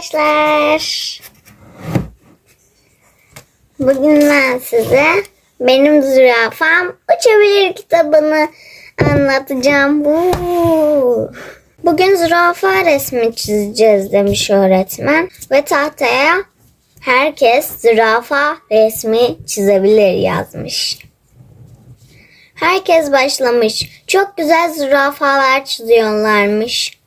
arkadaşlar. Bugün ben size benim zürafam uçabilir kitabını anlatacağım. Bugün zürafa resmi çizeceğiz demiş öğretmen ve tahtaya herkes zürafa resmi çizebilir yazmış. Herkes başlamış. Çok güzel zürafalar çiziyorlarmış.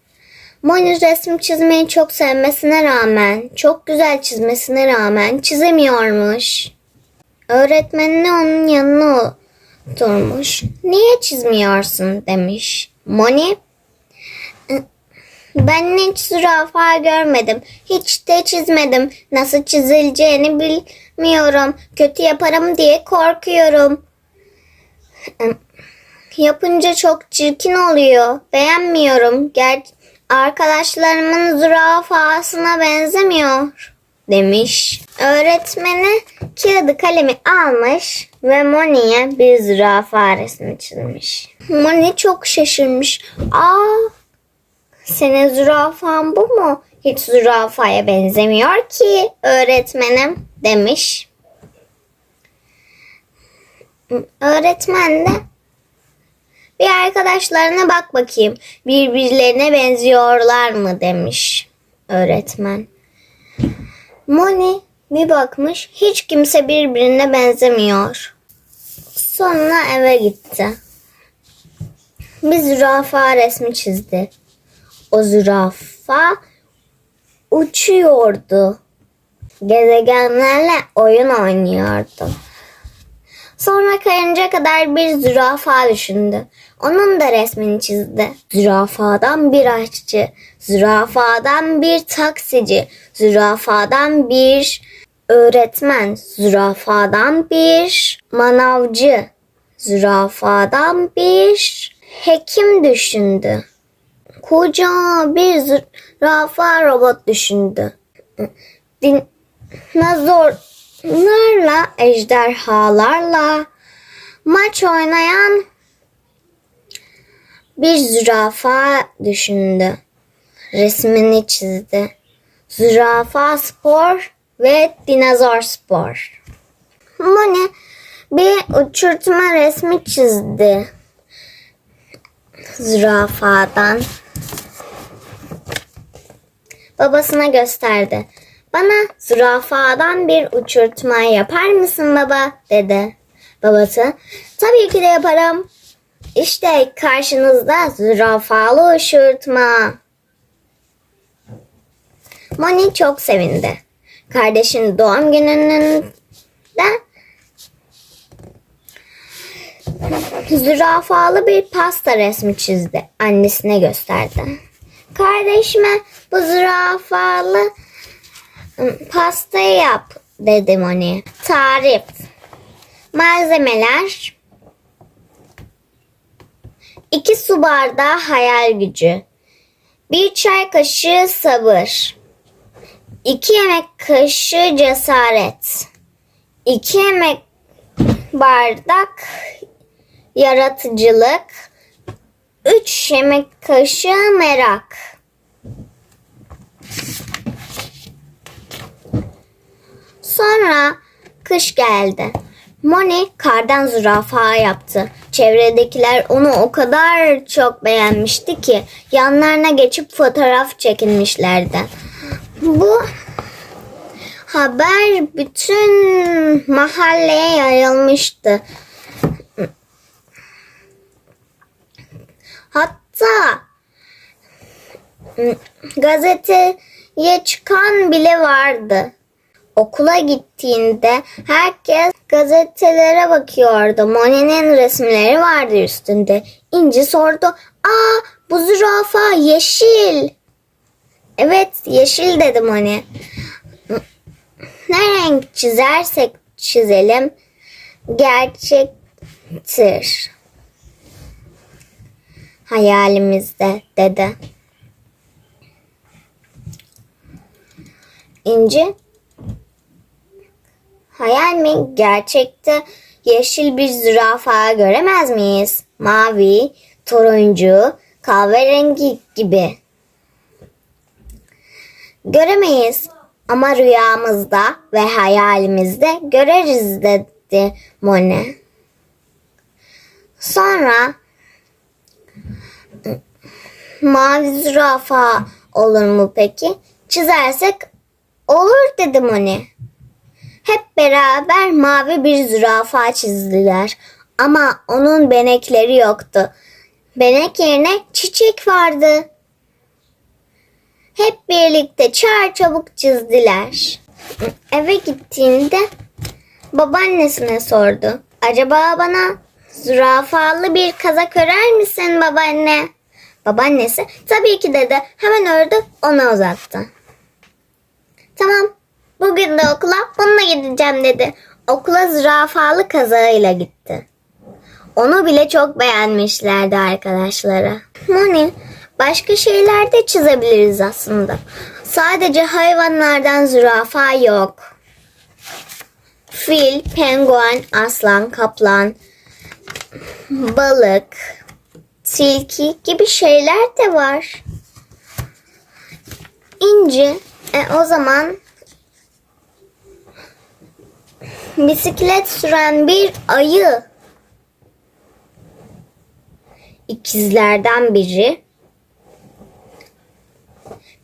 Moni resim çizmeyi çok sevmesine rağmen, çok güzel çizmesine rağmen çizemiyormuş. Öğretmenine onun yanına oturmuş. Niye çizmiyorsun demiş. Moni, ben hiç zürafa görmedim. Hiç de çizmedim. Nasıl çizileceğini bilmiyorum. Kötü yaparım diye korkuyorum. Yapınca çok çirkin oluyor. Beğenmiyorum. Ger arkadaşlarımın zürafasına benzemiyor demiş. Öğretmeni kağıdı kalemi almış ve Moni'ye bir zürafa resmi çizmiş. Moni çok şaşırmış. Aa, senin zürafan bu mu? Hiç zürafaya benzemiyor ki öğretmenim demiş. Öğretmen de bir arkadaşlarına bak bakayım. Birbirlerine benziyorlar mı demiş öğretmen. Moni bir bakmış hiç kimse birbirine benzemiyor. Sonra eve gitti. Bir zürafa resmi çizdi. O zürafa uçuyordu. Gezegenlerle oyun oynuyordu. Sonra karınca kadar bir zürafa düşündü. Onun da resmini çizdi. Zürafadan bir aşçı, zürafadan bir taksici, zürafadan bir öğretmen, zürafadan bir manavcı, zürafadan bir hekim düşündü. Koca bir zürafa robot düşündü. Dinozorlarla, ejderhalarla maç oynayan bir zürafa düşündü. Resmini çizdi. Zürafa spor ve dinozor spor. Moni bir uçurtma resmi çizdi. Zürafadan. Babasına gösterdi. Bana zürafadan bir uçurtma yapar mısın baba dedi. Babası tabii ki de yaparım. İşte karşınızda zürafalı uçurtma. Moni çok sevindi. Kardeşin doğum gününde zürafalı bir pasta resmi çizdi. Annesine gösterdi. Kardeşime bu zürafalı pastayı yap dedi Moni. Tarif. Malzemeler 2 su bardağı hayal gücü. 1 çay kaşığı sabır. 2 yemek kaşığı cesaret. 2 yemek bardak yaratıcılık. 3 yemek kaşığı merak. Sonra kış geldi. Moni kardan zürafa yaptı. Çevredekiler onu o kadar çok beğenmişti ki yanlarına geçip fotoğraf çekinmişlerdi. Bu haber bütün mahalleye yayılmıştı. Hatta gazeteye çıkan bile vardı. Okula gittiğinde herkes gazetelere bakıyordu. Moni'nin resimleri vardı üstünde. İnci sordu. Aa bu zürafa yeşil. Evet yeşil dedi Moni. Ne renk çizersek çizelim gerçektir. Hayalimizde dedi. İnci Hayal mi? Gerçekte yeşil bir zürafa göremez miyiz? Mavi, turuncu, kahverengi gibi. göremeyiz. Ama rüyamızda ve hayalimizde göreriz dedi Mone. Sonra mavi zürafa olur mu peki? Çizersek olur dedi Moni. Hep beraber mavi bir zürafa çizdiler. Ama onun benekleri yoktu. Benek yerine çiçek vardı. Hep birlikte çağır çabuk çizdiler. Eve gittiğinde babaannesine sordu. Acaba bana zürafalı bir kazak örer misin babaanne? Babaannesi tabii ki dedi. Hemen ördü ona uzattı. Tamam bugün de okula bununla gideceğim dedi. Okula zürafalı kazağıyla gitti. Onu bile çok beğenmişlerdi arkadaşlara. Moni başka şeyler de çizebiliriz aslında. Sadece hayvanlardan zürafa yok. Fil, penguen, aslan, kaplan, balık, tilki gibi şeyler de var. İnci, e, o zaman bisiklet süren bir ayı. İkizlerden biri.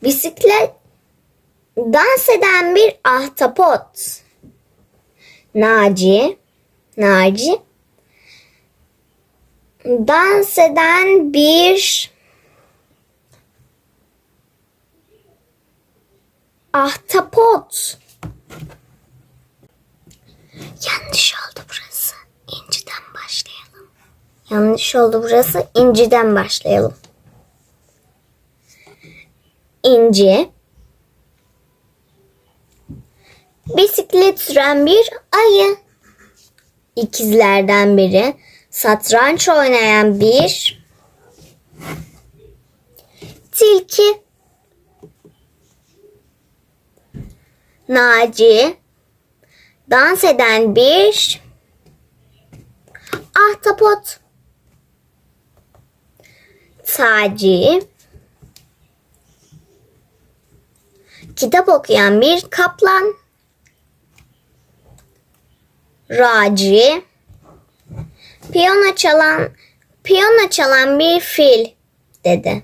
Bisiklet dans eden bir ahtapot. Naci, Naci dans eden bir ahtapot. Yanlış oldu burası. İnciden başlayalım. Yanlış oldu burası. İnciden başlayalım. İnci. Bisiklet süren bir ayı. İkizlerden biri. Satranç oynayan bir tilki. Naci. Dans eden bir ahtapot. Taci. Kitap okuyan bir kaplan. Raci. Piyano çalan piyano çalan bir fil dedi.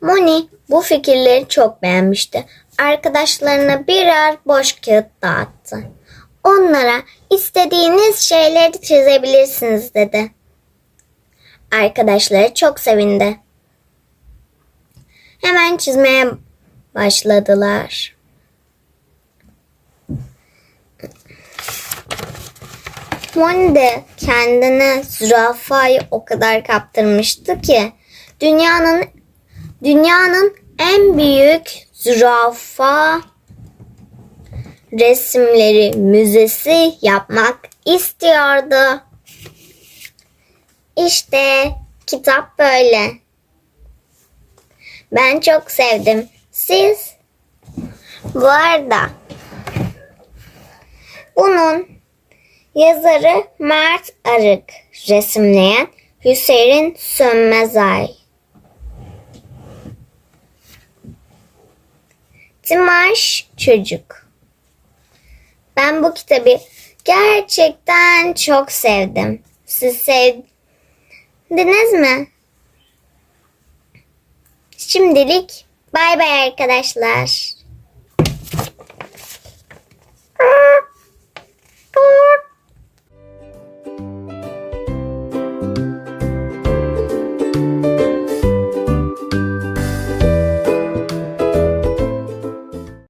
Moni bu fikirleri çok beğenmişti. Arkadaşlarına birer boş kağıt dağıttı. Onlara istediğiniz şeyleri çizebilirsiniz dedi. Arkadaşları çok sevindi. Hemen çizmeye başladılar. Moni de kendine zürafayı o kadar kaptırmıştı ki dünyanın dünyanın en büyük zürafa resimleri müzesi yapmak istiyordu. İşte kitap böyle. Ben çok sevdim. Siz? Bu arada bunun yazarı Mert Arık, resimleyen Hüseyin Sönmezay. Timaş Çocuk. Ben bu kitabı gerçekten çok sevdim. Siz sevdiniz mi? Şimdilik bay bay arkadaşlar.